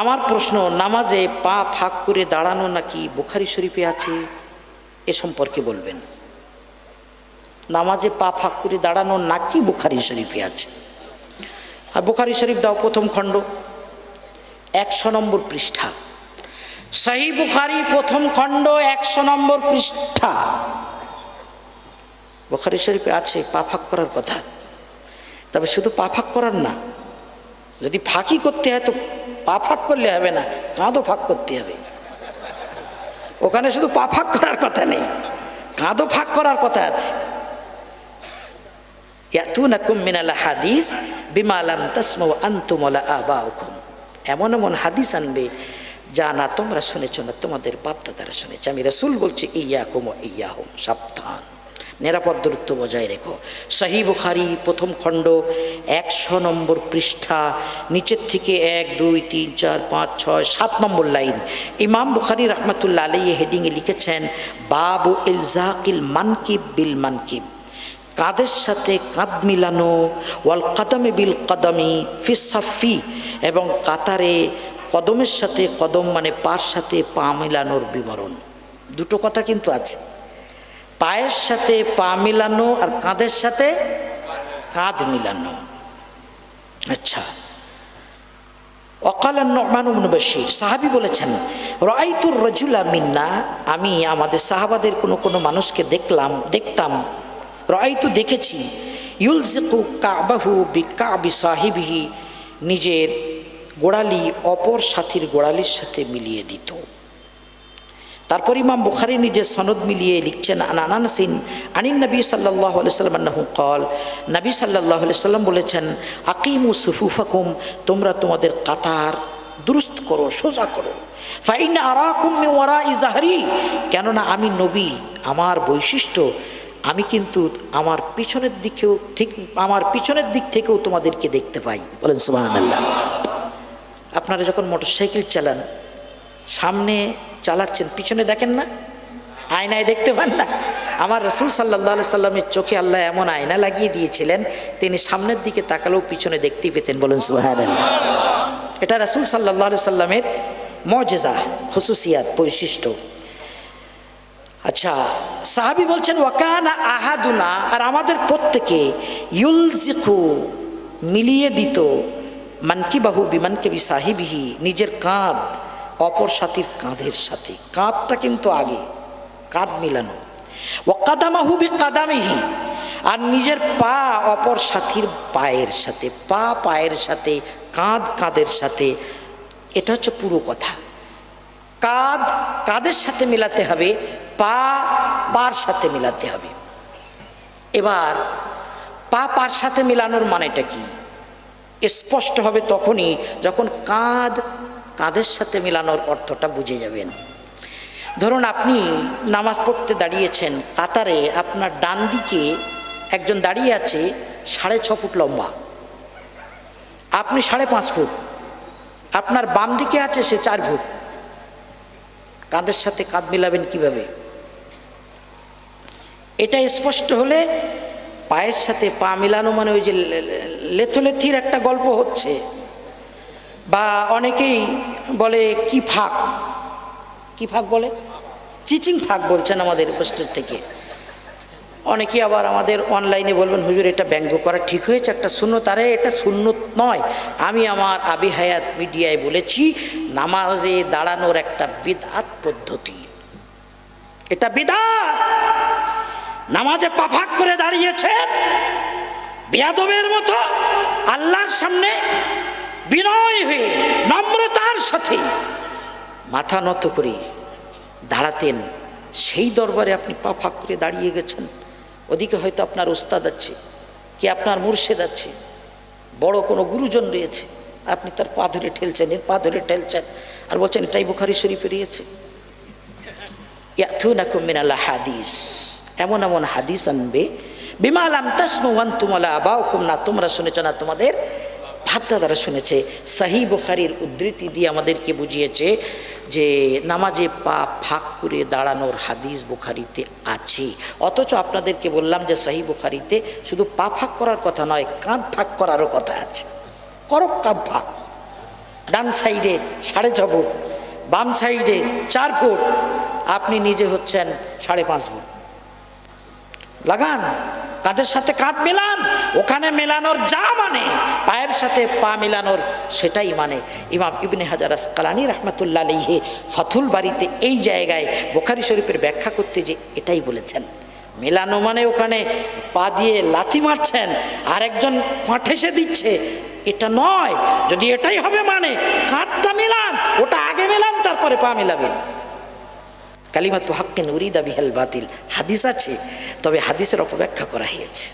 আমার প্রশ্ন, নামাজে পা ফাঁক করে দাঁড়ানো নাকি বুখারি শরীফে আছে? এ সম্পর্কে বলবেন। নামাজে পা ফাঁক করে দাঁড়ানো নাকি বুখারি শরীফে আছে? আর বুখারি শরীফ দাও প্রথম খণ্ড। একশো নম্বর পৃষ্ঠা। সহি বুখারি প্রথম খণ্ড, একশো নম্বর পৃষ্ঠা। বুখারি শরীফে আছে পা ফাঁক করার কথা। তবে শুধু পা ফাঁক করার না, যদি ফাঁকি করতে হয় তো পা ফাঁক করলে হবে না, কাঁধও ফাঁক করতে হবে। ওখানে শুধু পা ফাঁক করার কথা নেই, কাঁধও ফাঁক করার কথা আছে। হাদিস বিমা লাম তাসমাউ আনতুম ওয়ালা আবাউকুম। এমন এমন হাদিস আনবে, যা না তোমরা শুনেছ না, তোমাদের বাপদাদারা শুনেছে। আমি রাসূল বলছি ইয়া কুম ইয়া হুম সাবধান। নিরাপদ দূরত্ব বজায় রেখো। সহি বুখারি প্রথম খণ্ড একশো নম্বর পৃষ্ঠা, নিচের থেকে এক, দুই, তিন, চার, পাঁচ, ছয়, সাত নম্বর লাইন। ইমাম বুখারি রহমতুল্লা আলী হেডিংয়ে লিখেছেন, বাবু ইলজাকিল মানকিব বিল মানকিব। কাঁধের সাথে কাঁধ মিলানো? ওয়াল কদমে বিল কদমি ফিসাফি এবং কাতারে কদমের সাথে কদম মানে পার সাথে পা মিলানোর বিবরণ। দুটো কথা কিন্তু আছে। পায়ের সাথে পা মিলানো আর কাঁধের সাথে কাঁধ মিলানো। আচ্ছা। অকাল নমান বশির সাহাবি বলেছেন রাইতুর রজুলা মিন্না আমি আমাদের সাহাবাদের কোনো কোনো মানুষকে দেখলাম, দেখতাম। রাইতু দেখেছি ইউলজিকু কাবাহু বি কাবি সাহিবিহি নিজের গোড়ালি অপর সাথীর গোড়ালির সাথে মিলিয়ে দিত। তারপর ইমাম বুখারি নিজের সনদ মিলিয়ে লিখছেন আনান সিন আনিন নবী সাল্লাহ সাল্লাম আন্নাহু কল নবী সাল্লাহ সাল্লাম বলেছেন, আকিমু সুফুফাকুম, তোমরা তোমাদের কাতার দুরুস্ত করো, সোজা করো। ফাইন আরাকুম ওয়ারা ইজাহারি কেননা আমি নবী, আমার বৈশিষ্ট্য, আমি কিন্তু আমার পিছনের দিকেও ঠিক, আমার পিছনের দিক থেকেও তোমাদেরকে দেখতে পাই। বলেন সুবাহ আপনারা যখন মোটরসাইকেল চালান সামনে চালাচ্ছেন, পিছনে দেখেন না? আয়নায় দেখতে পান না? আমার রসুল সাল্লাহ সাল্লামের চোখে আল্লাহ এমন আয়না লাগিয়ে দিয়েছিলেন, তিনি সামনের দিকে তাকালেও পিছনে দেখতেই পেতেন, বলেন সুহান এটা রসুল সাল্লাহ সাল্লামের মজেজা খুসুসিয়াত, বৈশিষ্ট্য। আচ্ছা সাহাবি বলছেন, ওয়াকানা আহাদুনা আর আমাদের প্রত্যেকে ইউলজিকু, মিলিয়ে দিত মানকি বাহু বিমানকে বি সাহিবিহি, নিজের কাঁধ অপর সাথীর কাঁধের সাথে। কাঁধটা কিন্তু আগে, কাঁধ মিলানো। ও কাদামাহু বি কাদামিহি আর নিজের পা অপর সাথীর পায়ের সাথে, পা পায়ের সাথে, কাঁধ কাঁধের সাথে। এটা হচ্ছে পুরো কথা। কাঁধ কাঁধের সাথে মিলাতে হবে, পা পার সাথে মিলাতে হবে। এবার, পা পার সাথে মিলানোর মানেটা কি? স্পষ্ট হবে তখনই যখন কাঁধ কাঁধের সাথে মিলানোর অর্থটা বুঝে যাবেন। ধরুন আপনি নামাজ পড়তে দাঁড়িয়েছেন, কাতারে আপনার ডান দিকে একজন দাঁড়িয়ে আছে সাড়ে ছ ফুট লম্বা। আপনি সাড়ে পাঁচ ফুট। আপনার বাম দিকে আছে সে চার ফুট। কাঁধের সাথে কাঁধ মিলাবেন কীভাবে? এটা স্পষ্ট হলে পায়ের সাথে পা মিলানো মানে ওই যে লেথলেথির একটা গল্প হচ্ছে। বা অনেকেই বলে, কি ফাঁক? কি ফাঁক বলে? চিচিং ফাঁক বলছেন আমাদের উপস্থিত থেকে। অনেকে আবার আমাদের অনলাইনে বলবেন, হুজুর, এটা ব্যঙ্গ করা ঠিক হয়েছে, একটা শূন্য তারে এটা শূন্য নয়। আমি আমার আবি হায়াত মিডিয়ায় বলেছি, নামাজে দাঁড়ানোর একটা বিদাত পদ্ধতি। এটা বিদাত! নামাজে পাফাক করে দাঁড়িয়েছেন। বেয়াদবের মতো আল্লাহর সামনে বিনয় হয়ে নম্রতার সাথে মাথা নত করে দাঁড়াতেন। সেই দরবারে আপনি পা ফাঁক করে দাঁড়িয়ে গেছেন। ওদিকে হয়তো আপনার ওস্তাদ আছে, কি আপনার মুর্শেদ আছে, বড় কোনো গুরুজন রয়েছে। আপনি তার পা ধরে ঠেলছেন, এর পা ধরে ঠেলছেন আর বলছেন, এটাই বুখারি শরীফে রয়েছে। হাদিস। এমন এমন হাদিস আনবে। বিমাল আম তাসমু ওয়ান্তুমালা আবাউকুম, না তোমরা শুনেছ না তোমাদের ভাবদাদারা শুনেছে, সাহি বুখারির উদ্ধৃতি দিয়ে আমাদেরকে বুঝিয়েছে যে নামাজে পা ফাঁক করে দাঁড়ানোর হাদিস বুখারিতে আছে। অথচ আপনাদেরকে বললাম যে সাহি বুখারিতে শুধু পা ফাঁক করার কথা নয়, কাঁধ ফাঁক করারও কথা আছে। করো কাঁধ ফাঁক। ডান সাইডে সাড়ে ছ ফুট, বাম সাইডে চার ফুট, আপনি নিজে হচ্ছেন সাড়ে পাঁচ ফুট। লাগান। কাঁধের সাথে কাঁধ মেলান? ওখানে মেলানোর যা মানে পায়ের সাথে পা মেলানোর সেটাই মানে। ইমাম ইবনে হাজার আসকালানি রহমতুল্লাহ আলহে ফাথুল বাড়িতে এই জায়গায় বোখারি শরীফের ব্যাখ্যা করতে যে এটাই বলেছেন। মেলানো মানে ওখানে পা দিয়ে লাথি মারছেন আর একজন পাঠেসে দিচ্ছে। এটা নয়, যদি এটাই হবে মানে কাঁধটা মেলান, ওটা আগে মেলান, তারপরে পা মেলাবেন। কালিমাতু হাক্কিন উরিদা বিহাল বাতিল। হাদিস আছে তবে হাদিসের অপব্যাখ্যা করা হয়েছে।